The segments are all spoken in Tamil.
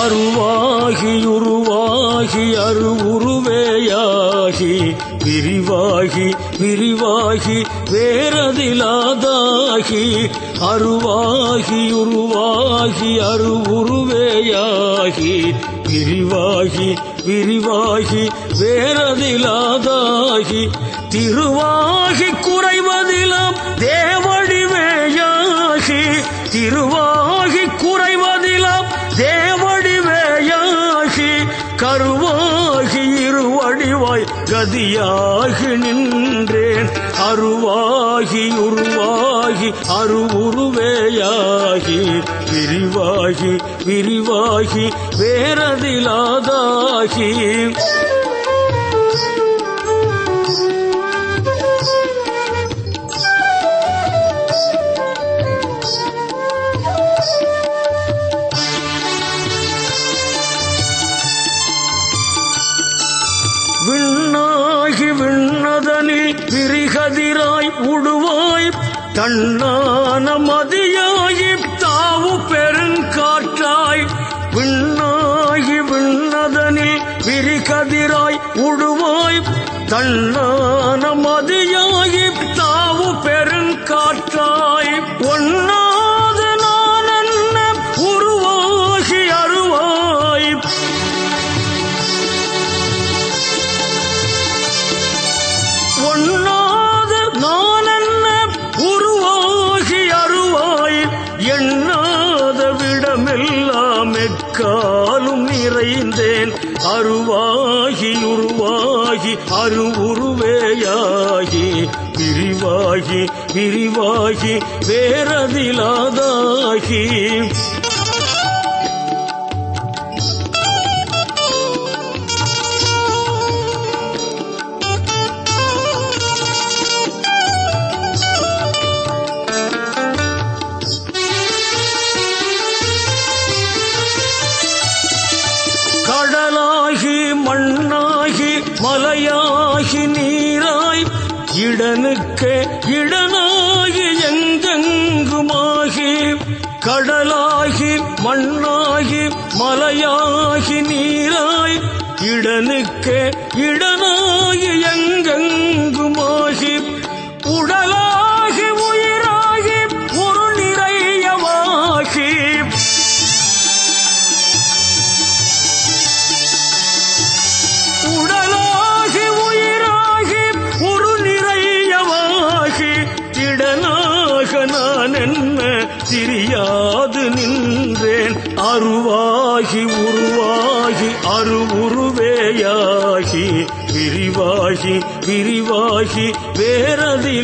அருவாகி உருவாகி அருவுருவேயாகி விரிவாகி விரிவாகி வேறதிலாதாகி அருவாகி உருவாகி அருவுருவேயாகி விரிவாகி விரிவாகி வேறதிலாதாகி திருவாகி குறைவதிலாம் தேவடிவேயாகி திருவாகி கதியாகி நின்றேன். அருவாகி உருவாகி அருவுருவேயாகி விரிவாகி விரிவாகி வேறதிலாதாகி. கண்ணான மதியாயி தாவு பெருங்காற்றாய் விண்ணாகி விண்ணதனில் விரிகதிராய் உடுவாய். தன்னான மதிய அருவாகி உருவாகி அருவுருவேயாகி விரிவாகி விரிவாகி வேறதிலாதாகி. இடனுக்கு இடனாகி எங்கெங்குமாகி கடலாகி மண்ணாகி மலையாகி நீராய் இடனுக்கு இடனாகி எங்கெங்கு விரிவாகி விரிவாகி வேறதிலாதாகி.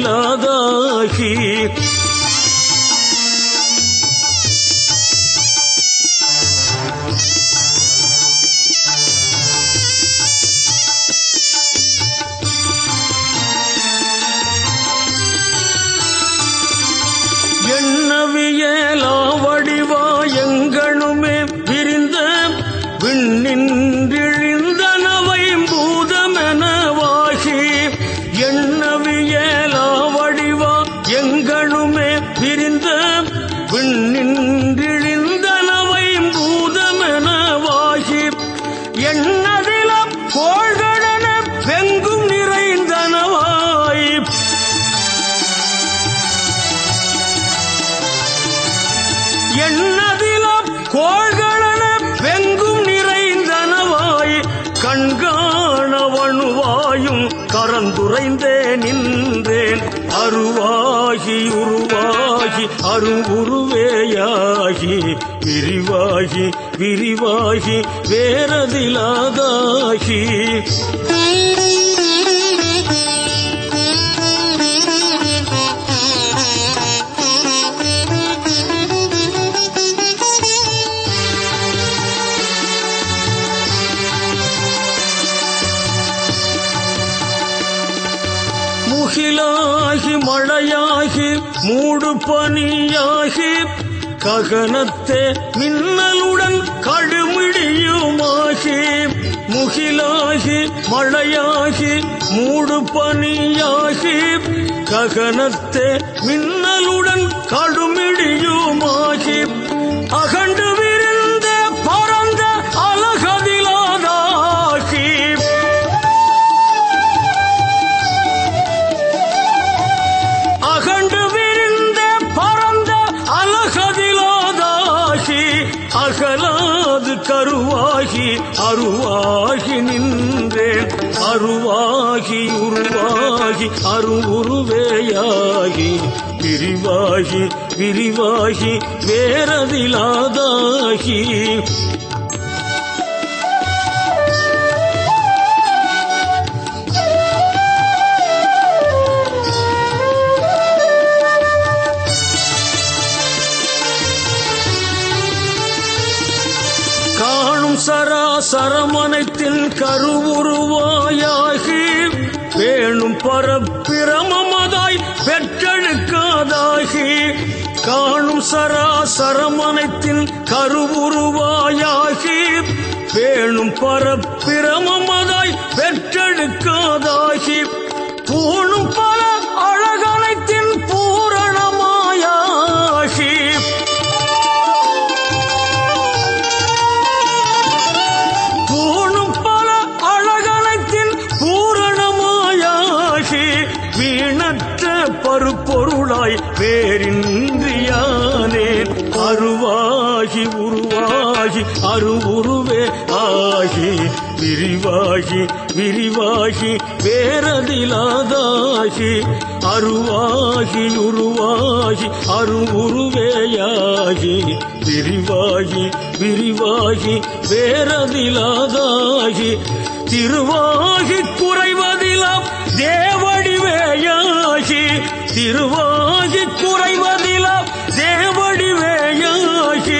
கோள்களென வெங்கும் நிறைந்தனவாய். எண்ணதிலம் கோள்களென வெங்கும் நிறைந்தனவாய். கண்காணவனுவாயும் கரந்துரைந்தே நின்றேன். அருவாகி உருவாகி அருவுருவேயாகி விரிவாகி விரிவாகி வேறதிலாதாகி. முகிலாகி மழையாகி மூடு பனியாகி ககனத்தே மின்னலுடன் கழுமிடியுமாகி முகிலாகி மழையாகி மூடு பனியாகி ககனத்தே மின்னலுடன் கடுமிடியுமாகி அகழ அகலாது கருவாகி அருவாகி நின்றேன் அருவாகி உருவாகி அருவுருவேயாகி விரிவாகி விரிவாகி வேறதிலாதாகி. காணும் சராசரமனைத்தின் கருவுருவாயாகி பேணும் பரப்பிரமதாய் பெற்றெடுக்காதாகி காணும் சராசரமனைத்தில் கருவுருவாயாகி பேணும் பரப்பிரமதாய் பெற்றெடுக்காதாகி பூணும் பர அருவாய் வேறின்றியானே அருவாகி உருவாகி அருவுருவே ஆகி விரிவாகி விரிவாகி வேறதிலாதாகி அருவாகி உருவாகி அருவுருவேயாகி விரிவாகி விரிவாகி வேறதிலாதாகி திருவாகி குறைவதிலாம் தேவடிவேயாகி திருவாகி குறைவதிலாம் தேவடிவேயாகி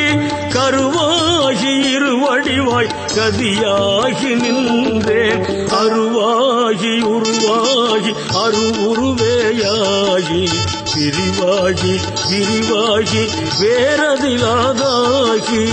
கருவாகி இருவடிவாய் கதியாகி நின்றேன் அருவாகி உருவாகி அருவுருவேயாகி விரிவாகி விரிவாகி வேறதிலாதாகி.